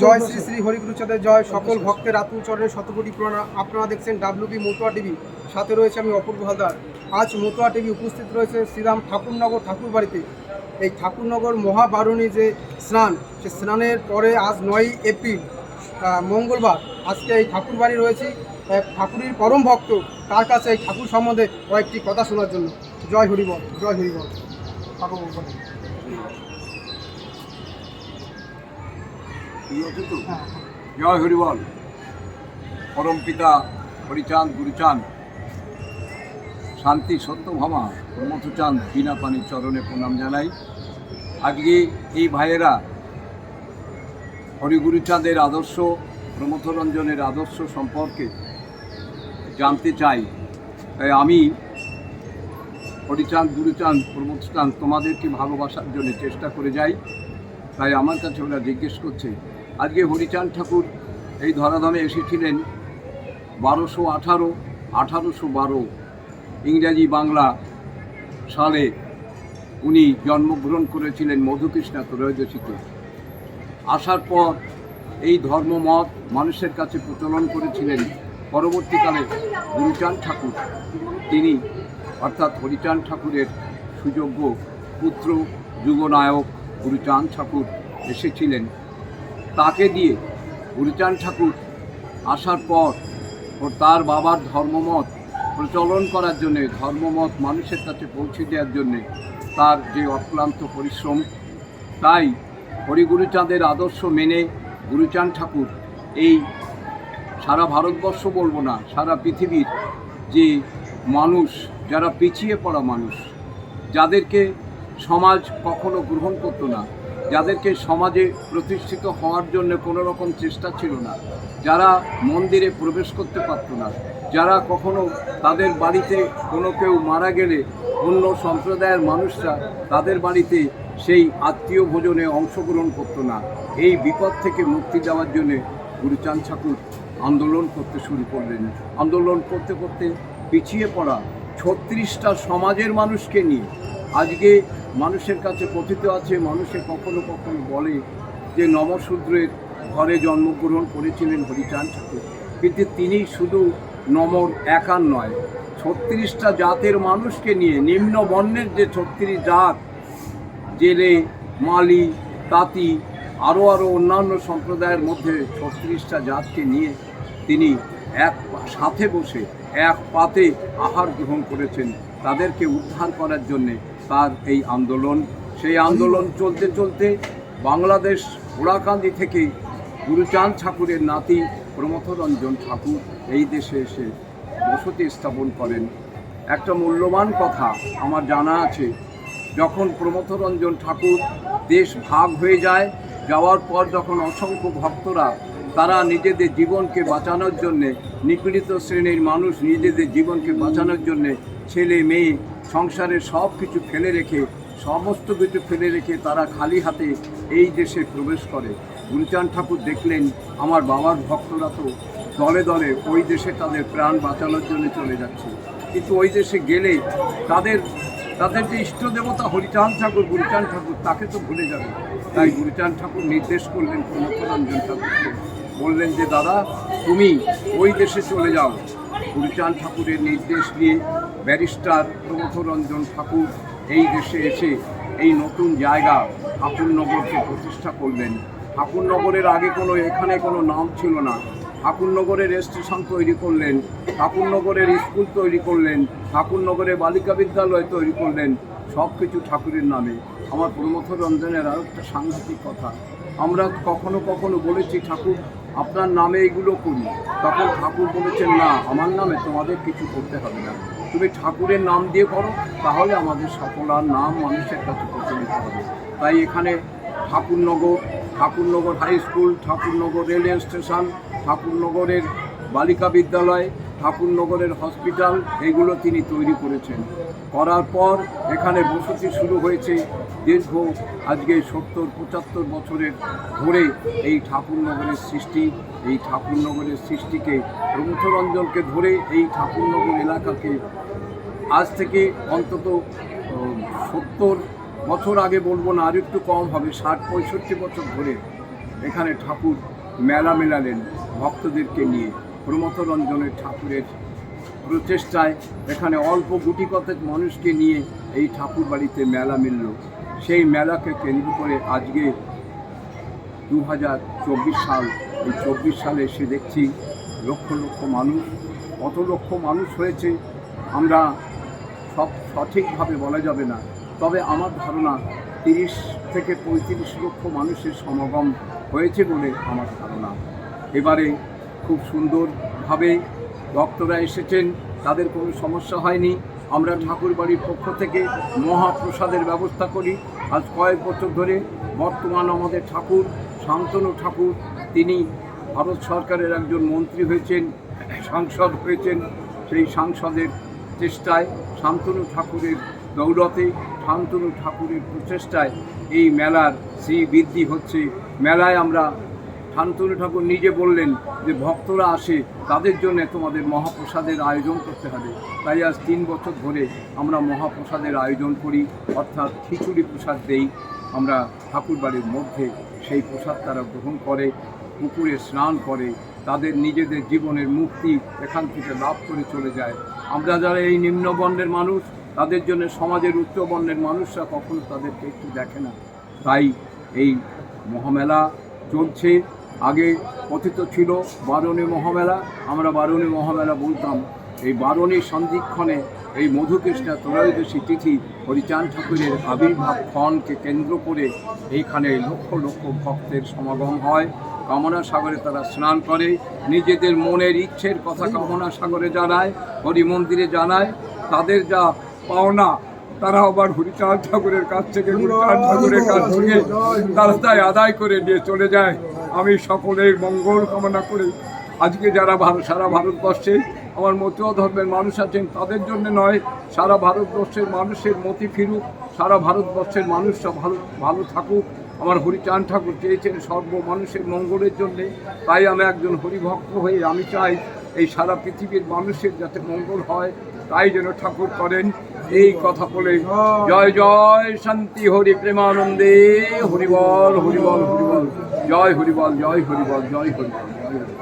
জয় শ্রী শ্রী হরিগুরুচাঁদের জয়। সকল ভক্তের আত্মচরণের শতকোটি প্রণাম আপনারা দেখছেন ডাব্লিউবি মতুয়া টিভি। সাথে রয়েছে আমি অপূর্ব হালদার। আজ মতুয়া টিভি উপস্থিত রয়েছে শ্রীরাম ঠাকুরনগর ঠাকুর বাড়িতে এই ঠাকুরনগর মহাবারণী যে স্নান সে স্নানের পরে আজ নয়ই এপ্রিল মঙ্গলবার আজকে এই ঠাকুর বাড়ি রয়েছি। এক ঠাকুরের পরম ভক্ত তার কাছে এই ঠাকুর সম্বন্ধে কয়েকটি কথা শোনার জন্য। জয় হরিবল জয় হরিবল। ঠাকুর বলেন। হ্যাঁ, জয় হরিবল পরম পিতা হরিচাঁদ গুরুচাঁদ। শান্তি সত্যভামা প্রমথচাঁদ বিনা পানির চরণে প্রণাম জানাই। আজকে এই ভাইয়েরা হরিগুরুচাঁদের আদর্শ প্রমথরঞ্জনের আদর্শ সম্পর্কে জানতে চাই। তাই আমি হরিচাঁদ গুরুচাঁদ প্রমথচাঁদ তোমাদেরকে ভালোবাসার জন্য চেষ্টা করে যাই। তাই আমার কাছে ওরা জিজ্ঞেস করছে আজকে হরিচাঁদ ঠাকুর এই ধরাধামে এসেছিলেন বারোশো আঠারো, আঠারোশো বারো ইংরাজি বাংলা সালে উনি জন্মগ্রহণ করেছিলেন মধুকৃষ্ণা ত্রয়োদশীতে। আসার পর এই ধর্মমত মানুষের কাছে প্রচলন করেছিলেন পরবর্তীকালে গুরুচাঁদ ঠাকুর। তিনি অর্থাৎ হরিচাঁদ ঠাকুরের সুযোগ্য পুত্র, যুগনায়ক গুরুচাঁদ ঠাকুর এসেছিলেন। তাকে দিয়ে গুরুচাঁদ ঠাকুর আসার পর ও তার বাবার ধর্মমত প্রচলন করার জন্যে, ধর্মমত মানুষের কাছে পৌঁছে দেওয়ার জন্যে তার যে অক্লান্ত পরিশ্রম, তাই হরিগুরুচাঁদের আদর্শ মেনে গুরুচাঁদ ঠাকুর এই সারা ভারতবর্ষ বলব না, সারা পৃথিবীর যে মানুষ, যারা পিছিয়ে পড়া মানুষ, যাদেরকে সমাজ কখনো গ্রহণ করতো না যাদেরকে সমাজে প্রতিষ্ঠিত হওয়ার জন্য কোনো রকম চেষ্টা ছিল না, যারা মন্দিরে প্রবেশ করতে পারতো না, যারা কখনো তাদের বাড়িতে কোনো কেউ মারা গেলে অন্য সম্প্রদায়ের মানুষরা তাদের বাড়িতে সেই আত্মীয় ভোজনে অংশগ্রহণ করতো না। এই বিপদ থেকে মুক্তি দেওয়ার জন্যে গুরুচাঁদ ঠাকুর আন্দোলন করতে শুরু করলেন। আন্দোলন করতে করতে পিছিয়ে পড়া ছত্রিশটা সমাজের মানুষকে নিয়ে আজকে মানুষের কাছে কথিত আছে, মানুষে কখনো কখনো বলে যে নমশূদ্রের ঘরে জন্মগ্রহণ করেছিলেন হরিচাঁদ ঠাকুর। কিন্তু তিনি শুধু নমর একার নয়, ছত্রিশটা জাতের মানুষকে নিয়ে, নিম্ন বর্ণের যে ছত্রিশ জাত, জেলে, মালি, তাঁতি, আরও আরও অন্যান্য সম্প্রদায়ের মধ্যে ছত্রিশটা জাতকে নিয়ে তিনি এক সাথে বসে, এক পাতে আহার গ্রহণ করেছেন। তাদেরকে উদ্ধার করার জন্যে তার এই আন্দোলন। সেই আন্দোলন চলতে চলতে বাংলাদেশ ওড়াকান্দি থেকে গুরুচাঁদ ঠাকুরের নাতি প্রমথরঞ্জন ঠাকুর এই দেশে এসে বসতি স্থাপন করেন। একটা মূল্যবান কথা আমার জানা আছে, যখন প্রমথরঞ্জন ঠাকুর দেশ ভাগ হয়ে যায়, যাওয়ার পর যখন অসংখ্য ভক্তরা তারা নিজেদের জীবনকে বাঁচানোর জন্যে নিপীড়িত শ্রেণির মানুষ নিজেদের জীবনকে বাঁচানোর জন্যে ছেলে, মেয়ে সংসারের সব কিছু ফেলে রেখে, সমস্ত কিছু ফেলে রেখে তারা খালি হাতে এই দেশে প্রবেশ করে। গুরুচাঁদ ঠাকুর দেখলেন, আমার বাবার ভক্তরা তো দলে দলে ওই দেশে তাদের প্রাণ বাঁচানোর জন্য চলে যাচ্ছে। কিন্তু ওই দেশে গেলে তাদের তাদের যে ইষ্ট দেবতা হরিচাঁদ ঠাকুর গুরুচাঁদ ঠাকুর, তাকে তো ভুলে যাবে। তাই গুরুচাঁদ ঠাকুর নির্দেশ করলেন প্রমথরঞ্জন ঠাকুরকে। বললেন যে, দাদা, তুমি ওই দেশে চলে যাও। গুরুচাঁদ ঠাকুরের নির্দেশ দিয়ে ব্যারিস্টার প্রমথরঞ্জন ঠাকুর এই দেশে এসে এই নতুন জায়গা ঠাকুরনগরকে প্রতিষ্ঠা করলেন। ঠাকুরনগরের আগে কোনো, এখানে কোনো নাম ছিল না। ঠাকুরনগরের স্টেশন তৈরি করলেন, ঠাকুরনগরের স্কুল তৈরি করলেন ঠাকুরনগরে বালিকা বিদ্যালয় তৈরি করলেন সব কিছু ঠাকুরের নামে। আমার প্রমথ রঞ্জনের আরও একটা সাংঘাতিক কথা, আমরা কখনো কখনো বলেছি, ঠাকুর, আপনার নামে এগুলো করি। তখন ঠাকুর বলেছেন, না, আমার নামে তোমাদের কিছু করতে হবে না। তুমি ঠাকুরের নাম দিয়ে করো, তাহলে আমাদের সকলার নাম মানুষের কাছে প্রচলিত হবে। তাই এখানে Thakurnagar Thakurnagar high school Thakurnagar railway station ঠাকুরনগরের বালিকা বিদ্যালয় ঠাকুরনগরের হসপিটাল, এগুলো তিনি তৈরি করেছেন। করার পর এখানে বসতি শুরু হয়েছে দীর্ঘ আজকে সত্তর, পঁচাত্তর বছরের ধরে এই ঠাকুরনগরের সৃষ্টি। এই ঠাকুরনগরের সৃষ্টিকে প্রমথরঞ্জনকে ধরে এই ঠাকুরনগর এলাকাকে আজ থেকে অন্তত সত্তর বছর আগে বলব না, আর একটু কম হবে, ষাট, পঁয়ষট্টি বছর ধরে এখানে ঠাকুর মেলা মেলালেন ভক্তদেরকে নিয়ে। প্রমথ রঞ্জনের ঠাকুরের প্রচেষ্টায় এখানে অল্প গুটি কতক মানুষকে নিয়ে এই ঠাকুর বাড়িতে মেলা মিলল। সেই মেলাকে কেন্দ্র করে আজকে দু হাজার চব্বিশ সাল, এই চব্বিশ সালে এসে দেখছি লক্ষ লক্ষ মানুষ, কত লক্ষ মানুষ হয়েছে, আমরা সব সঠিকভাবে বলা যাবে না। তবে আমার ধারণা তিরিশ থেকে পঁয়ত্রিশ লক্ষ মানুষের সমাগম হয়েছে বলে আমার ধারণা। এবারে খুব সুন্দরভাবে ভক্তরা এসেছেন, তাদের কোনো সমস্যা হয়নি। আমরা ঠাকুর বাড়ির পক্ষ থেকে মহাপ্রসাদের ব্যবস্থা করি। আজ কয়েক বছর ধরে বর্তমান আমাদের ঠাকুর, শান্তনু ঠাকুর, তিনি ভারত সরকারের একজন মন্ত্রী হয়েছেন, সাংসদ হয়েছেন। সেই সাংসদের চেষ্টায় শান্তনু ঠাকুরের দৌলতে, শান্তনু ঠাকুরের প্রচেষ্টায় এই মেলার শ্রী বৃদ্ধি হচ্ছে। মেলায় আমরা শান্তনু ঠাকুর নিজে বললেন যে ভক্তরা আসে, তাদের জন্য তোমাদের মহাপ্রসাদের আয়োজন করতে হবে। তাই আজ তিন বছর ধরে আমরা মহাপ্রসাদের আয়োজন করি, অর্থাৎ খিচুড়ি প্রসাদ দেই। আমরা ঠাকুর বাড়ির মধ্যে সেই প্রসাদ তারা গ্রহণ করে, পুকুরে স্নান করে, তাদের নিজেদের জীবনের মুক্তি এখান থেকে লাভ করে চলে যায়। আমরা যারা এই নিম্নবর্ণের মানুষ, তাদের জন্য সমাজের উচ্চবর্ণের মানুষরা কখনো তাদেরকে একটু দেখে না। তাই এই মহামেলা চলছে। আগে কথিত ছিল বারণী মহামেলা। আমরা বারণী মহামেলা বলতাম, এই বারণী সন্ধিক্ষণে এই মধুকৃষ্ণা ত্রয়োদশী তিথি হরিচাঁদ ঠাকুরের আবির্ভাব ক্ষণকে কেন্দ্র করে এইখানে লক্ষ লক্ষ ভক্তের সমাগম হয়। কামনা সাগরে তারা স্নান করে, নিজেদের মনের ইচ্ছের কথা কামনা সাগরে জানায় হরি মন্দিরে জানায়। তাদের যা পাওনা তারা আবার হরিচাঁদ ঠাকুরের কাছ থেকে হরিচাঁদ ঠাকুরের কাছ থেকে তাই আদায় করে নিয়ে চলে যায়। আমি সকলের মঙ্গল কামনা করে। আজকে যারা ভারত সারা ভারতবর্ষে আমার মতুয়া ধর্মের মানুষ আছেন, তাদের জন্য নয়, সারা ভারতবর্ষের মানুষের মতি ফিরুক, সারা ভারতবর্ষের মানুষরা ভালো ভালো থাকুক। আমার হরিচাঁদ ঠাকুর চেয়েছেন সর্ব মানুষের মঙ্গলের জন্যে। তাই আমি একজন হরিভক্ত হয়ে আমি চাই এই সারা পৃথিবীর মানুষের যাতে মঙ্গল হয়, তাই যেন ঠাকুর করেন। এই কথা বলে জয় জয়, শান্তি, হরি প্রেমানন্দে। হরিবল হরিবল হরিবল। জয় হরিবল জয় হরিবল জয় হরিবল জয়, হরিবল।